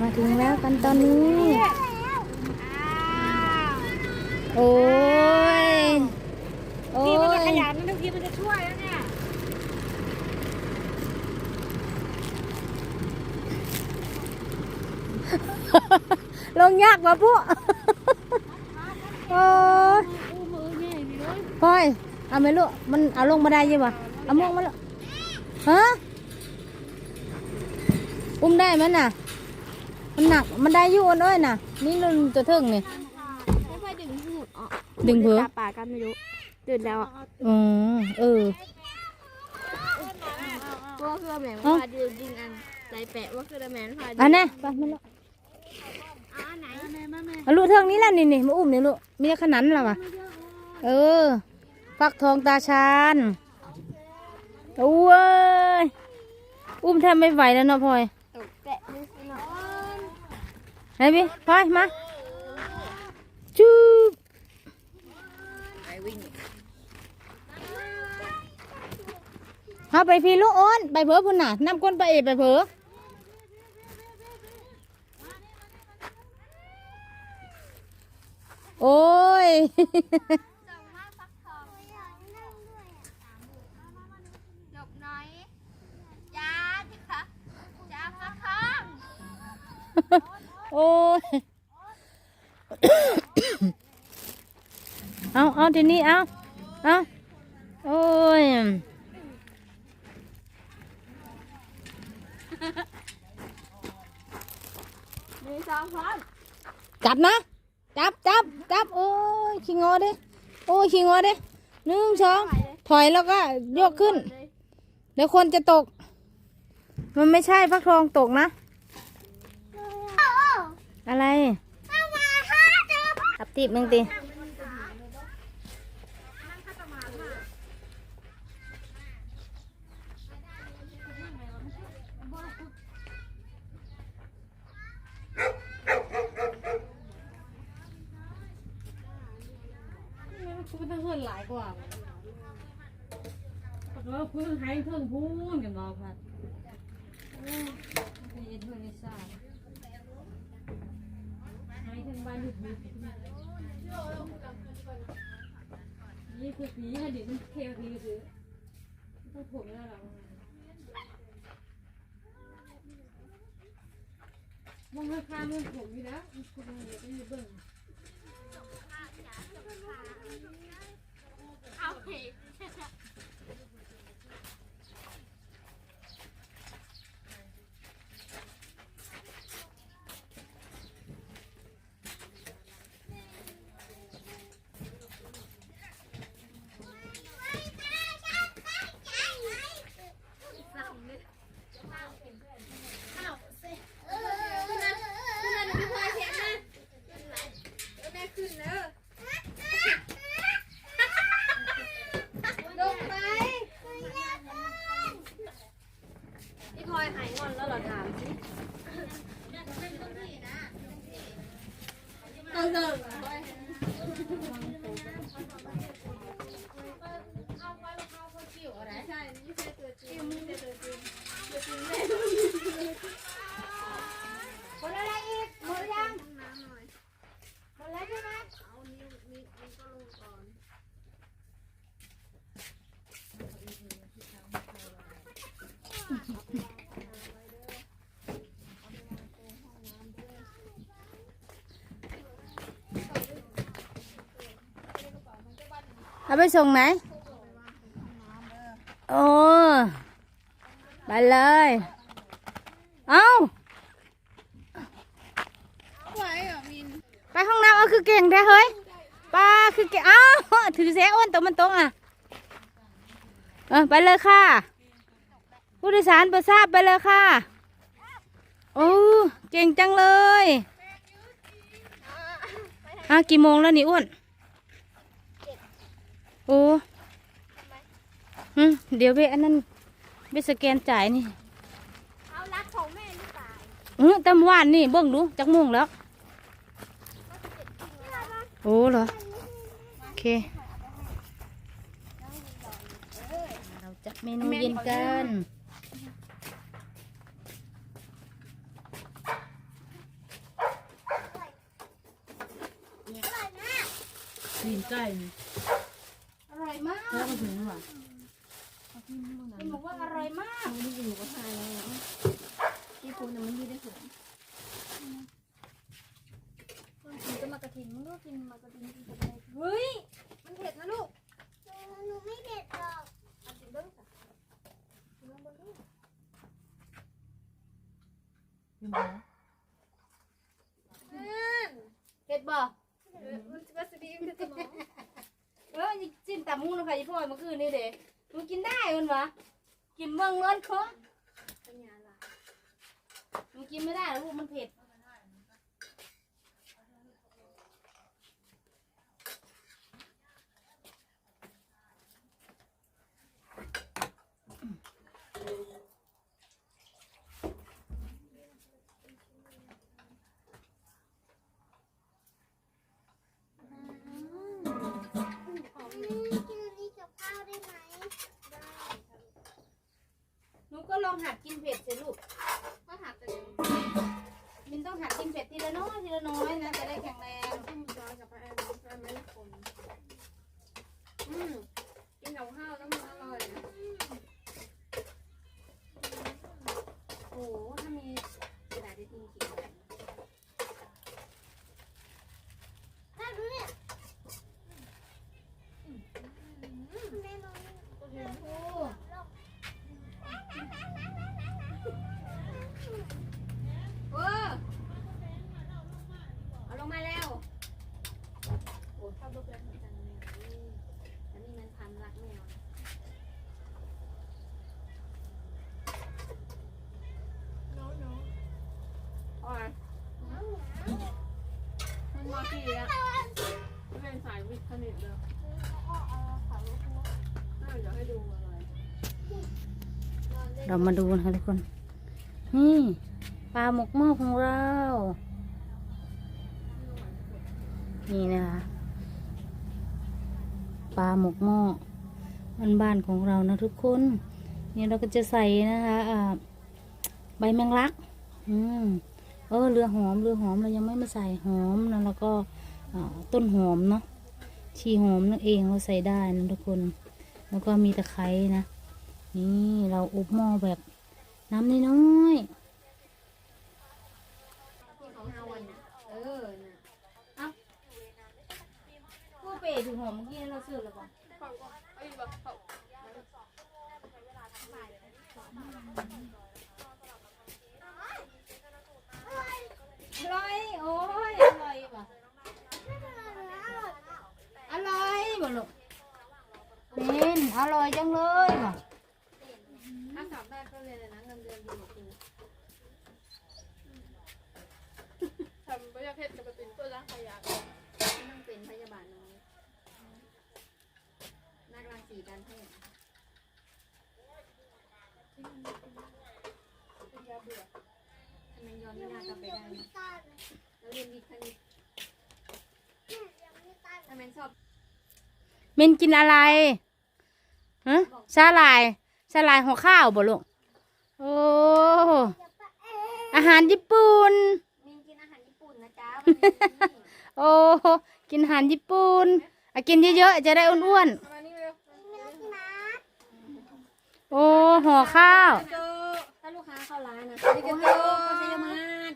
มาถึงแล้วกันตอนนี้ โอ้ย โอ้นี่มันจะขยยันนทุกทีมันจะช่วยแล้วเนี่ยลงยากกว่าพวกโอ้ยอู้มือใหญ่นี่เลยพลอยเอาไหมลูกมันเอาลงมาได้ยังวะเอามงมาลูกฮะอุ้มได้ไหมน่ะ มันหนัก มันได้อยู่อ้นเอ้ยน่ะ นี่ลุนตัวเทิงนี่ ไม่ค่อยดึงหูดออกดึงเผือตาปากกันไม่รู้ตื่นแล้วอะอ๋อ เออว่าคือแมนเอ้าพาดึงดึงอันใจแปะว่าคือแมนพาดึอันนี้ไปมันละอ่าไหนแม่แม่แม่เอาลูกเทิงนี้แหละนี่นี่มาอุ้มนี่ลูกมีขนาดนั้นแล้ววะเออฟักทองตาชานโอ้ยอุ้มแทบไม่ไหวแล้วเนาะพลอย ตกแปะด้วยสิเนาะ ไหนพี่พลอยมาจูบเอาไปพี่ลูกโอนไปเผลอพุ่นน่ะน้ำก้นไปเอไปเผลอโอ้ยส่งมาฟักทองจบน้อยจ้าจ้าจ้าฟักทอง โอ้ยเอาเอาทีนี้เอาเอาโอ้ยมีสองพร้อมจับนะ จับจับจับโอ้ยขี้งอเด้โอ้ยขี้งอเด้หนึ่งสองถอยแล้วก็ยกขึ้นเลยเดี๋ยวคนจะตก มันไม่ใช่ฟักทองตกนะ อะไรขับตีบมึงตีคุณต้องเฮินหลายกว่าเออเพิ่งให้เพิ่งพูนกันมาพัดโอ้ยเพิ่งเพิ่งนิสาให้ทั้งบ้านหยุดมีนี่คือผีฮะดิมันเคลทีคือต้องผมแล้วหรอมองให้ข้าเงินผมอยู่แล้วคุณเดี๋ยวก็อยู่เบิ่งเอาไป ลงไปพี่พลอยหายงอนแล้วเหรอถามสิเอาเถอะคนอะไรอีกหมดยังหมดแล้วใช่ไหมเอานิ้วนิ้วนิ้วก็ลงก่อน เอาไปส่งไหน โอ้ไปเลย เอาไปห้องน้ำเอาคือเก่งแท้เฮ้ยป้าคือเก่งเอ้าถือแสอ้วนตัวมันตรงอะ เออไปเลยค่ะ ผู้โดยสารประทราบไปเลยค่ะ โอ้เก่งจังเลยอะกี่โมงแล้วนี่อ้วน โอ้เดี๋ยวเบอันนั้นเบสแกนจ่ายนี่เอารักของแม่หรือเปล่าอือตำวานนี่เบิ้งดูจักมุ่งแล้ว โอ้เหรอ โอเค เราจะเมนูเย็นกันกินไก่ ร่อยมากแล้วก็ถึงว่ะเป็นบอกว่าอร่อยมากมันอยู่กับทายแล้วที่ปูน่ะมันอยู่ได้ผลกินจะมากระถิ่นมันก็กินมากระถิ่นกินอะไรเฮ้ย มันเผ็ดนะลูก หนูไม่เผ็ดหรอกเอากินเบิ้งค่ะกินลองเบิ้งดู กินบ่ เผ็ดบ่ เออมันจะสดีมันจะสมอง เออนี่จิ้นตำมูนะคะยี่พ่อเมื่อคืนนี่เด็มันกินได้มันวะกินเมืองร้อนคอปัญญาละมันกินไม่ได้แล้วพวกมันเผ็ด กินอันนี้กับข้าวได้ไหมได้ หนูก็ลองหัดกินเผ็ดสิลูก ก็หักไปเลย มินต้องหัด กินเผ็ดทีละน้อยทีละน้อยนะจะได้แข็งแรงต้มจอยกับแอนแอนไม่ละคนอืมกินกับข้าวแล้วมันอร่อยนะโอ้โหถ้ามีกระดาษได้ทิ้งกินถ้าดูเนี่ยแม่นอนโอ้โห เออเอาลงมาแล้ว โอ้ชอบลูกเล่นเหมือนกันเนี่ยอันนี้มันพันรักแมวน้องน้องอ๋อมันมากี่แล้วมันเป็นสายวิทย์คณิต เรามาดูนะคะทุกคน นี่ปลาหมกหม้อของเรา นี่นะคะ ปลาหมกหม้อบ้านบ้านของเรานะทุกคน นี่เราก็จะใส่นะคะใบแมงลัก อืมเออเรือหอมเรือหอมเรายังไม่มาใส่หอมนะแล้วก็ต้นหอมเนาะ ชีหอมนั่นเองเราใส่ได้นะทุกคน แล้วก็มีตะไคร้นะ นี่เราอุบหม้อแบบน้ำน้อยๆที่ของเฮาอันน่ะเออน่ะผู้เป๋ถึงหอมเมื่อกี้เราซื้อแล้วป่ะอร่อยโอ้ยอร่อยป่ะอร่อยบ่ลูก เป็นอร่อยจังเลยป่ะถ้าสอบได้ก็เลยเลยนะเงินเดือนดีกว่าครูทำประเภทจะมาเป็นตัวล้างขยะไม่ต้องเป็นพยาบาลน้อยนักรังสีการแพทย์ทำไมย้อนไม่น่ากลับไปได้นะแล้วเรียนวิทย์คณิตทำไมชอบเมนกินอะไร ฮะสาลายสาลายหัวข้าวบ่ลูกโอ้อาหารญี่ปุ่นมินกินอาหารญี่ปุ่นนะจ๊ะวันนี้โอ้กินอาหารญี่ปุ่นอะกินเยอะๆจะได้อ้วนมานี่เร็วๆโอ้ห่อข้าวเจอถ้าลูกค้าเข้าร้านนะนี่โอ้ก็โหเจอชัยมาศ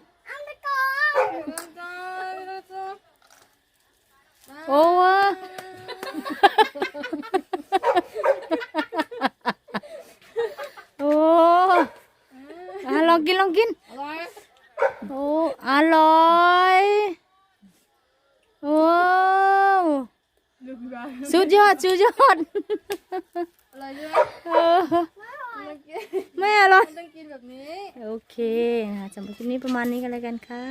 เจอเจอโอ้เว้อโอ้ อะลองกินลองกินอะไรโอ้อร่อยโอ้ลืมไปสุดยอดสุดยอดอะไรใช่ไหมเออมันกินไม่อร่อยต้องกินแบบนี้ โอเคนะคะสำหรับคลิปนี้ประมาณนี้กันเลยกันค่ะ